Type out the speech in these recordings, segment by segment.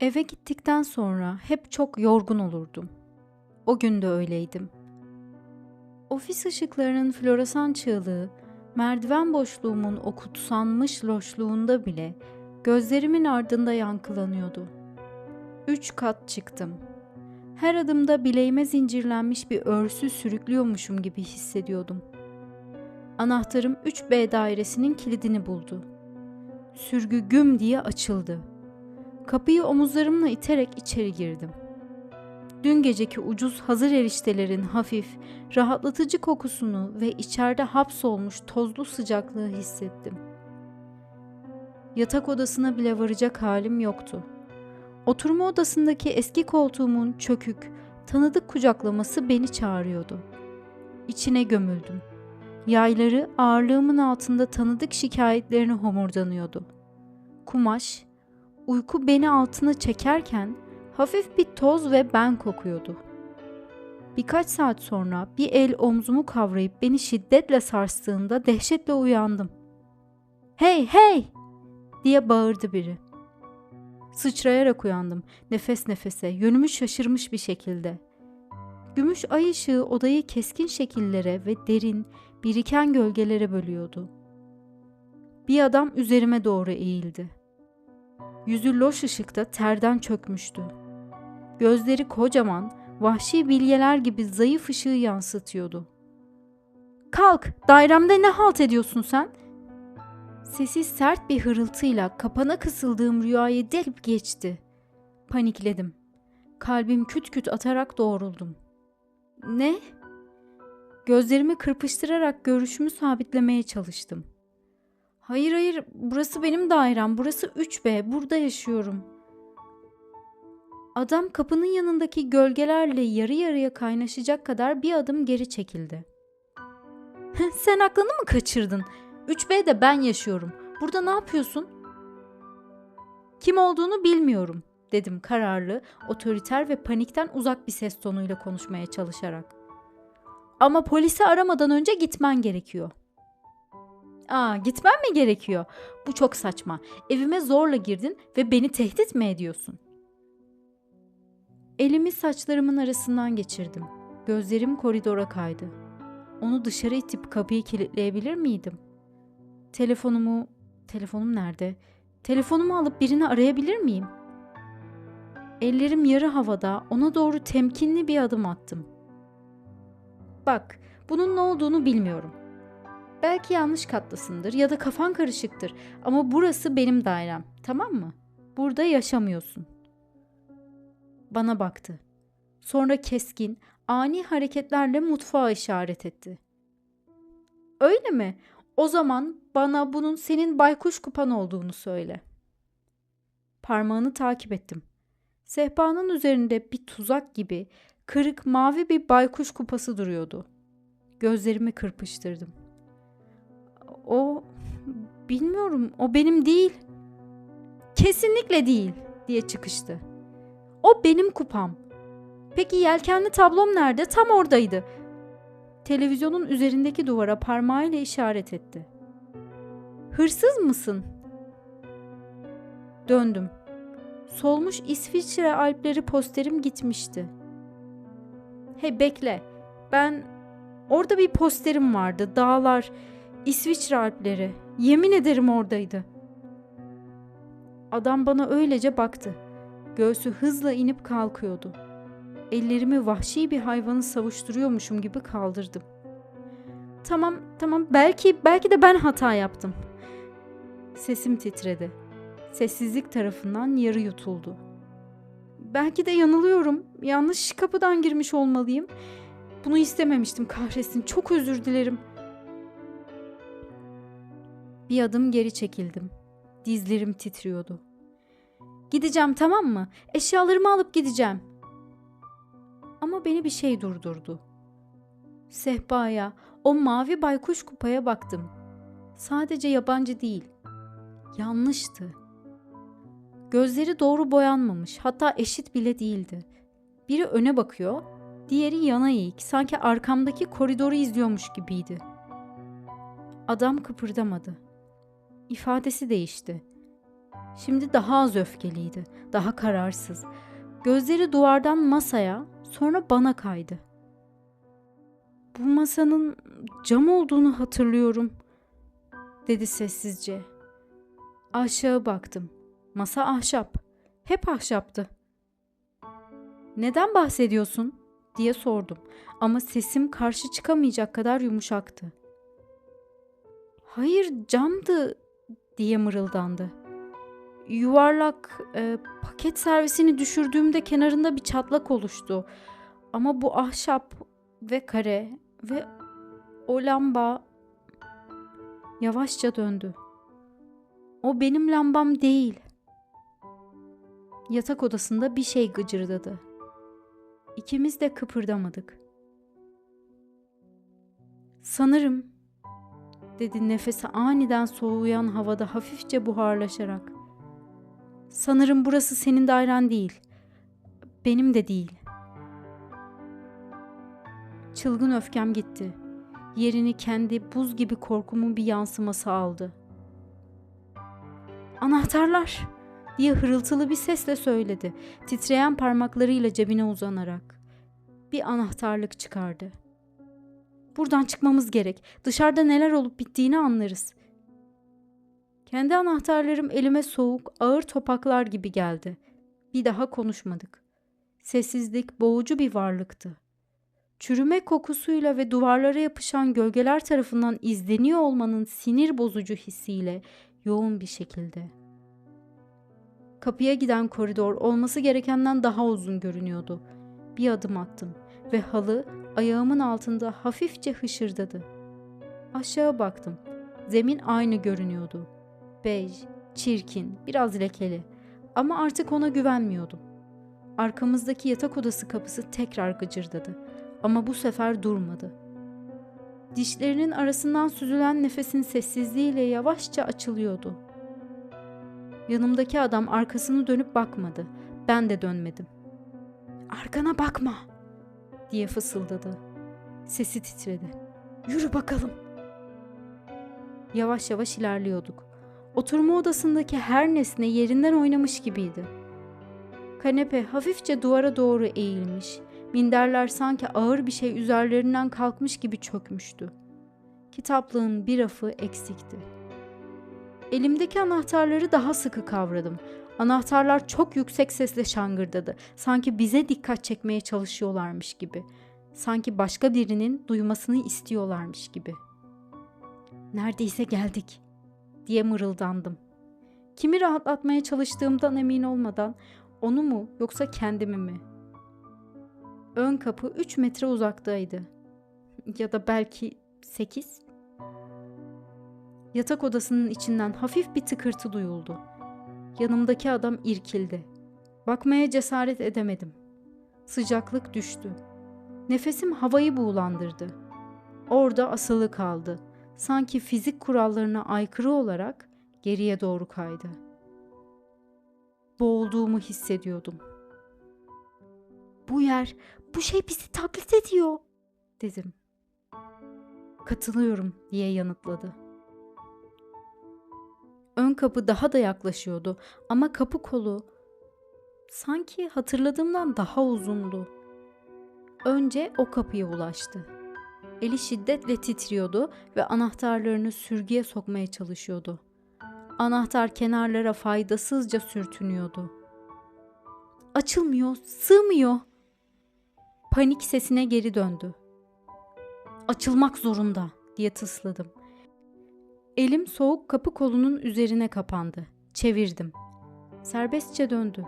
Eve gittikten sonra hep çok yorgun olurdum. O gün de öyleydim. Ofis ışıklarının floresan çığlığı, merdiven boşluğumun o kutsanmış loşluğunda bile gözlerimin ardında yankılanıyordu. Üç kat çıktım. Her adımda bileğime zincirlenmiş bir örsü sürüklüyormuşum gibi hissediyordum. Anahtarım 3B dairesinin kilidini buldu. Sürgü güm diye açıldı. Kapıyı omuzlarımla iterek içeri girdim. Dün geceki ucuz hazır eriştelerin hafif, rahatlatıcı kokusunu ve içeride hapsolmuş tozlu sıcaklığı hissettim. Yatak odasına bile varacak halim yoktu. Oturma odasındaki eski koltuğumun çökük, tanıdık kucaklaması beni çağırıyordu. İçine gömüldüm. Yayları ağırlığımın altında tanıdık şikayetlerini homurdanıyordu. Kumaş, uyku beni altına çekerken hafif bir toz ve ben kokuyordu. Birkaç saat sonra bir el omzumu kavrayıp beni şiddetle sarstığında dehşetle uyandım. Hey hey diye bağırdı biri. Sıçrayarak uyandım nefes nefese yönümü şaşırmış bir şekilde. Gümüş ay ışığı odayı keskin şekillere ve derin biriken gölgelere bölüyordu. Bir adam üzerime doğru eğildi. Yüzü loş ışıkta terden çökmüştü. Gözleri kocaman, vahşi bilyeler gibi zayıf ışığı yansıtıyordu. Kalk, dairemde ne halt ediyorsun sen? Sesi sert bir hırıltıyla kapana kısıldığım rüyayı delip geçti. Panikledim. Kalbim küt küt atarak doğruldum. Ne? Gözlerimi kırpıştırarak görüşümü sabitlemeye çalıştım. Hayır hayır, burası benim dairem. Burası 3B. Burada yaşıyorum. Adam kapının yanındaki gölgelerle yarı yarıya kaynaşacak kadar bir adım geri çekildi. Sen aklını mı kaçırdın? 3B'de ben yaşıyorum. Burada ne yapıyorsun? Kim olduğunu bilmiyorum, dedim kararlı, otoriter ve panikten uzak bir ses tonuyla konuşmaya çalışarak. Ama polisi aramadan önce gitmen gerekiyor. Aa, gitmem mi gerekiyor? Bu çok saçma. Evime zorla girdin ve beni tehdit mi ediyorsun? Elimi saçlarımın arasından geçirdim. Gözlerim koridora kaydı. Onu dışarı itip kapıyı kilitleyebilir miydim? Telefonumu, telefonum nerede? Telefonumu alıp birini arayabilir miyim? Ellerim yarı havada ona doğru temkinli bir adım attım. Bak, bunun ne olduğunu bilmiyorum. Belki yanlış katlasındır ya da kafan karışıktır ama burası benim dairem, tamam mı? Burada yaşamıyorsun. Bana baktı. Sonra keskin, ani hareketlerle mutfağa işaret etti. Öyle mi? O zaman bana bunun senin baykuş kupan olduğunu söyle. Parmağını takip ettim. Sehpanın üzerinde bir tuzak gibi kırık mavi bir baykuş kupası duruyordu. Gözlerimi kırpıştırdım. O bilmiyorum, o benim değil. Kesinlikle değil diye çıkıştı. O benim kupam. Peki yelkenli tablom nerede? Tam oradaydı. Televizyonun üzerindeki duvara parmağıyla işaret etti. Hırsız mısın? Döndüm. Solmuş İsviçre Alpleri posterim gitmişti. Hey bekle. Ben orada bir posterim vardı. Dağlar, İsviçre Alpleri. Yemin ederim oradaydı. Adam bana öylece baktı. Göğsü hızla inip kalkıyordu. Ellerimi vahşi bir hayvanı savuşturuyormuşum gibi kaldırdım. Tamam, tamam. Belki belki de ben hata yaptım. Sesim titredi. Sessizlik tarafından yarı yutuldu. Belki de yanılıyorum. Yanlış kapıdan girmiş olmalıyım. Bunu istememiştim kahretsin. Çok özür dilerim. Bir adım geri çekildim. Dizlerim titriyordu. Gideceğim tamam mı? Eşyalarımı alıp gideceğim. Ama beni bir şey durdurdu. Sehpaya, o mavi baykuş kupaya baktım. Sadece yabancı değil. Yanlıştı. Gözleri doğru boyanmamış, hatta eşit bile değildi. Biri öne bakıyor, diğeri yana eğik, sanki arkamdaki koridoru izliyormuş gibiydi. Adam kıpırdamadı. İfadesi değişti. Şimdi daha az öfkeliydi, daha kararsız. Gözleri duvardan masaya, sonra bana kaydı. Bu masanın cam olduğunu hatırlıyorum, dedi sessizce. Aşağı baktım. Masa ahşap. Hep ahşaptı. Neden bahsediyorsun? diye sordum ama sesim karşı çıkamayacak kadar yumuşaktı. Hayır camdı diye mırıldandı. Yuvarlak e, paket servisini düşürdüğümde kenarında bir çatlak oluştu. Ama bu ahşap ve kare ve o lamba yavaşça döndü. O benim lambam değil. Yatak odasında bir şey gıcırdadı. İkimiz de kıpırdamadık. Sanırım, dedi nefesi aniden soğuyan havada hafifçe buharlaşarak. Sanırım burası senin dairen değil. Benim de değil. Çılgın öfkem gitti. Yerini kendi buz gibi korkumun bir yansıması aldı. Anahtarlar! diye hırıltılı bir sesle söyledi. Titreyen parmaklarıyla cebine uzanarak. Bir anahtarlık çıkardı. Buradan çıkmamız gerek. Dışarıda neler olup bittiğini anlarız. Kendi anahtarlarım elime soğuk, ağır topaklar gibi geldi. Bir daha konuşmadık. Sessizlik boğucu bir varlıktı. Çürüme kokusuyla ve duvarlara yapışan gölgeler tarafından izleniyor olmanın sinir bozucu hissiyle yoğun bir şekilde. Kapıya giden koridor olması gerekenden daha uzun görünüyordu. Bir adım attım ve halı ayağımın altında hafifçe hışırdadı. Aşağı baktım. Zemin aynı görünüyordu. Bej, çirkin, biraz lekeli ama artık ona güvenmiyordum. Arkamızdaki yatak odası kapısı tekrar gıcırdadı ama bu sefer durmadı. Dişlerinin arasından süzülen nefesin sessizliğiyle yavaşça açılıyordu. Yanımdaki adam arkasını dönüp bakmadı. Ben de dönmedim. Arkana bakma diye fısıldadı. Sesi titredi. Yürü bakalım. Yavaş yavaş ilerliyorduk. Oturma odasındaki her nesne yerinden oynamış gibiydi. Kanepe hafifçe duvara doğru eğilmiş. Minderler sanki ağır bir şey üzerlerinden kalkmış gibi çökmüştü. Kitaplığın bir rafı eksikti. Elimdeki anahtarları daha sıkı kavradım. Anahtarlar çok yüksek sesle şangırdadı. Sanki bize dikkat çekmeye çalışıyorlarmış gibi. Sanki başka birinin duymasını istiyorlarmış gibi. Neredeyse geldik diye mırıldandım. Kimi rahatlatmaya çalıştığımdan emin olmadan onu mu yoksa kendimi mi? Ön kapı 3 metre uzaktaydı. Ya da belki 8. Yatak odasının içinden hafif bir tıkırtı duyuldu. Yanımdaki adam irkildi. Bakmaya cesaret edemedim. Sıcaklık düştü. Nefesim havayı buğulandırdı. Orada asılı kaldı. Sanki fizik kurallarına aykırı olarak geriye doğru kaydı. Boğulduğumu hissediyordum. Bu yer, bu şey bizi taklit ediyor, dedim. Katılıyorum diye yanıtladı. Ön kapı daha da yaklaşıyordu ama kapı kolu sanki hatırladığımdan daha uzundu. Önce o kapıya ulaştı. Eli şiddetle titriyordu ve anahtarlarını sürgüye sokmaya çalışıyordu. Anahtar kenarlara faydasızca sürtünüyordu. Açılmıyor, sığmıyor. Panik sesine geri döndü. Açılmak zorunda diye tısladım. Elim soğuk kapı kolunun üzerine kapandı. Çevirdim. Serbestçe döndü.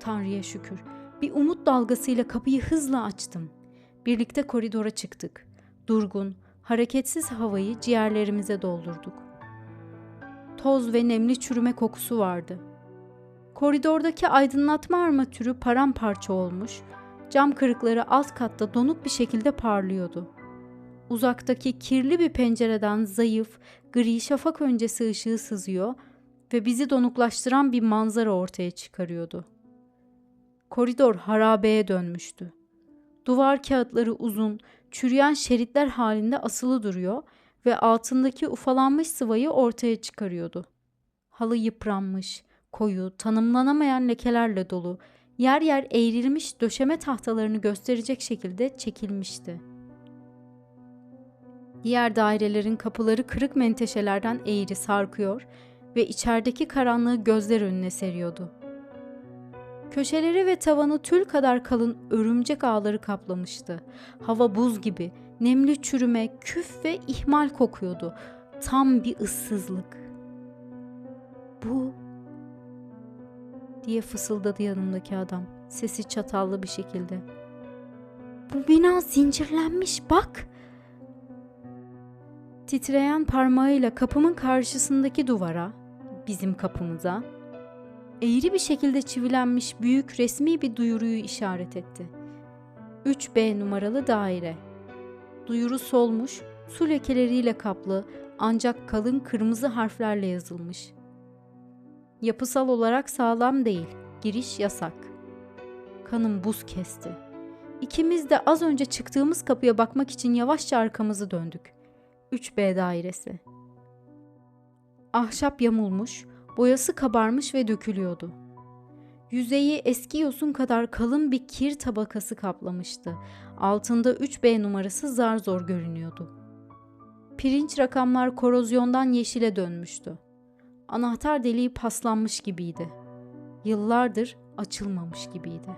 Tanrı'ya şükür. Bir umut dalgasıyla kapıyı hızla açtım. Birlikte koridora çıktık. Durgun, hareketsiz havayı ciğerlerimize doldurduk. Toz ve nemli çürüme kokusu vardı. Koridordaki aydınlatma armatürü paramparça olmuş, cam kırıkları alt katta donuk bir şekilde parlıyordu. Uzaktaki kirli bir pencereden zayıf, gri şafak öncesi ışığı sızıyor ve bizi donuklaştıran bir manzara ortaya çıkarıyordu. Koridor harabeye dönmüştü. Duvar kağıtları uzun, çürüyen şeritler halinde asılı duruyor ve altındaki ufalanmış sıvayı ortaya çıkarıyordu. Halı yıpranmış, Koyu, tanımlanamayan lekelerle dolu, yer yer eğrilmiş döşeme tahtalarını gösterecek şekilde çekilmişti. Diğer dairelerin kapıları kırık menteşelerden eğri sarkıyor ve içerideki karanlığı gözler önüne seriyordu. Köşeleri ve tavanı tül kadar kalın örümcek ağları kaplamıştı. Hava buz gibi, nemli çürüme, küf ve ihmal kokuyordu. Tam bir ıssızlık. Bu diye fısıldadı yanımdaki adam. Sesi çatallı bir şekilde. Bu bina zincirlenmiş bak. Titreyen parmağıyla kapımın karşısındaki duvara, bizim kapımıza, eğri bir şekilde çivilenmiş büyük resmi bir duyuruyu işaret etti. 3B numaralı daire. Duyuru solmuş, su lekeleriyle kaplı ancak kalın kırmızı harflerle yazılmış. Yapısal olarak sağlam değil, giriş yasak. Kanım buz kesti. İkimiz de az önce çıktığımız kapıya bakmak için yavaşça arkamızı döndük. 3B dairesi. Ahşap yamulmuş, boyası kabarmış ve dökülüyordu. Yüzeyi eski yosun kadar kalın bir kir tabakası kaplamıştı. Altında 3B numarası zar zor görünüyordu. Pirinç rakamlar korozyondan yeşile dönmüştü. Anahtar deliği paslanmış gibiydi. Yıllardır açılmamış gibiydi.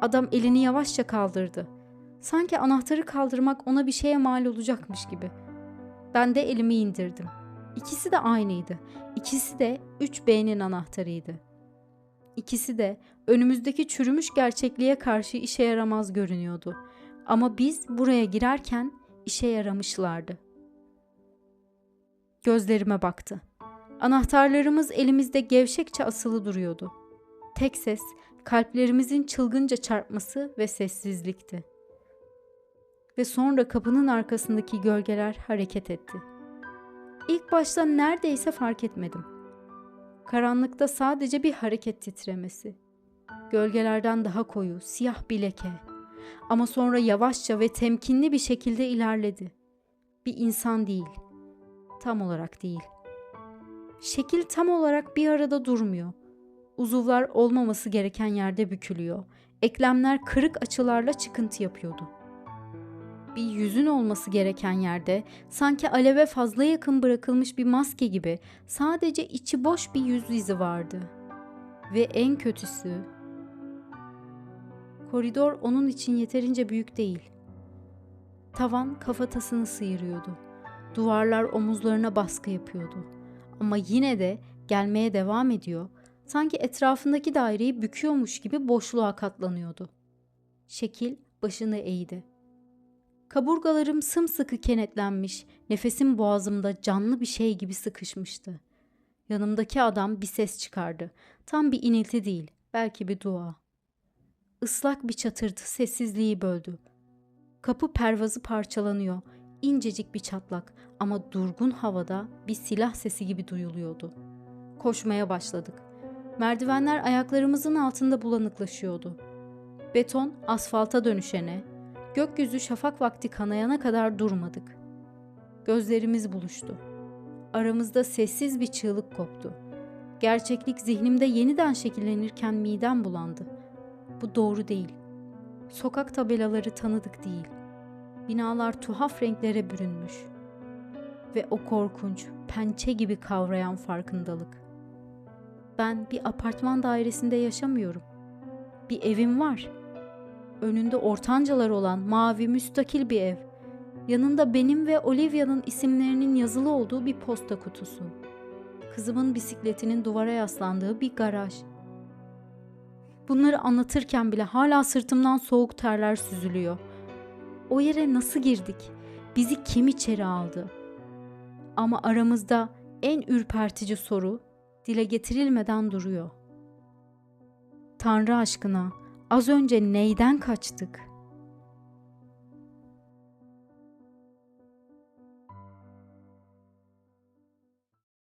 Adam elini yavaşça kaldırdı. Sanki anahtarı kaldırmak ona bir şeye mal olacakmış gibi. Ben de elimi indirdim. İkisi de aynıydı. İkisi de 3B'nin anahtarıydı. İkisi de önümüzdeki çürümüş gerçekliğe karşı işe yaramaz görünüyordu. Ama biz buraya girerken işe yaramışlardı. Gözlerime baktı. Anahtarlarımız elimizde gevşekçe asılı duruyordu. Tek ses kalplerimizin çılgınca çarpması ve sessizlikti. Ve sonra kapının arkasındaki gölgeler hareket etti. İlk başta neredeyse fark etmedim. Karanlıkta sadece bir hareket titremesi. Gölgelerden daha koyu, siyah bir leke. Ama sonra yavaşça ve temkinli bir şekilde ilerledi. Bir insan değil. Tam olarak değil. Şekil tam olarak bir arada durmuyor. Uzuvlar olmaması gereken yerde bükülüyor. Eklemler kırık açılarla çıkıntı yapıyordu. Bir yüzün olması gereken yerde sanki aleve fazla yakın bırakılmış bir maske gibi sadece içi boş bir yüz izi vardı. Ve en kötüsü koridor onun için yeterince büyük değil. Tavan kafatasını sıyırıyordu. Duvarlar omuzlarına baskı yapıyordu. Ama yine de gelmeye devam ediyor. Sanki etrafındaki daireyi büküyormuş gibi boşluğa katlanıyordu. Şekil başını eğdi. Kaburgalarım sımsıkı kenetlenmiş, nefesim boğazımda canlı bir şey gibi sıkışmıştı. Yanımdaki adam bir ses çıkardı. Tam bir inilti değil, belki bir dua. Islak bir çatırtı sessizliği böldü. Kapı pervazı parçalanıyor. İncecik bir çatlak ama durgun havada bir silah sesi gibi duyuluyordu. Koşmaya başladık. Merdivenler ayaklarımızın altında bulanıklaşıyordu. Beton asfalta dönüşene, gökyüzü şafak vakti kanayana kadar durmadık. Gözlerimiz buluştu. Aramızda sessiz bir çığlık koptu. Gerçeklik zihnimde yeniden şekillenirken midem bulandı. Bu doğru değil. Sokak tabelaları tanıdık değil. Binalar tuhaf renklere bürünmüş. Ve o korkunç, pençe gibi kavrayan farkındalık. Ben bir apartman dairesinde yaşamıyorum. Bir evim var. Önünde ortancalar olan mavi müstakil bir ev. Yanında benim ve Olivia'nın isimlerinin yazılı olduğu bir posta kutusu. Kızımın bisikletinin duvara yaslandığı bir garaj. Bunları anlatırken bile hala sırtımdan soğuk terler süzülüyor. O yere nasıl girdik? Bizi kim içeri aldı? Ama aramızda en ürpertici soru dile getirilmeden duruyor. Tanrı aşkına az önce neyden kaçtık?''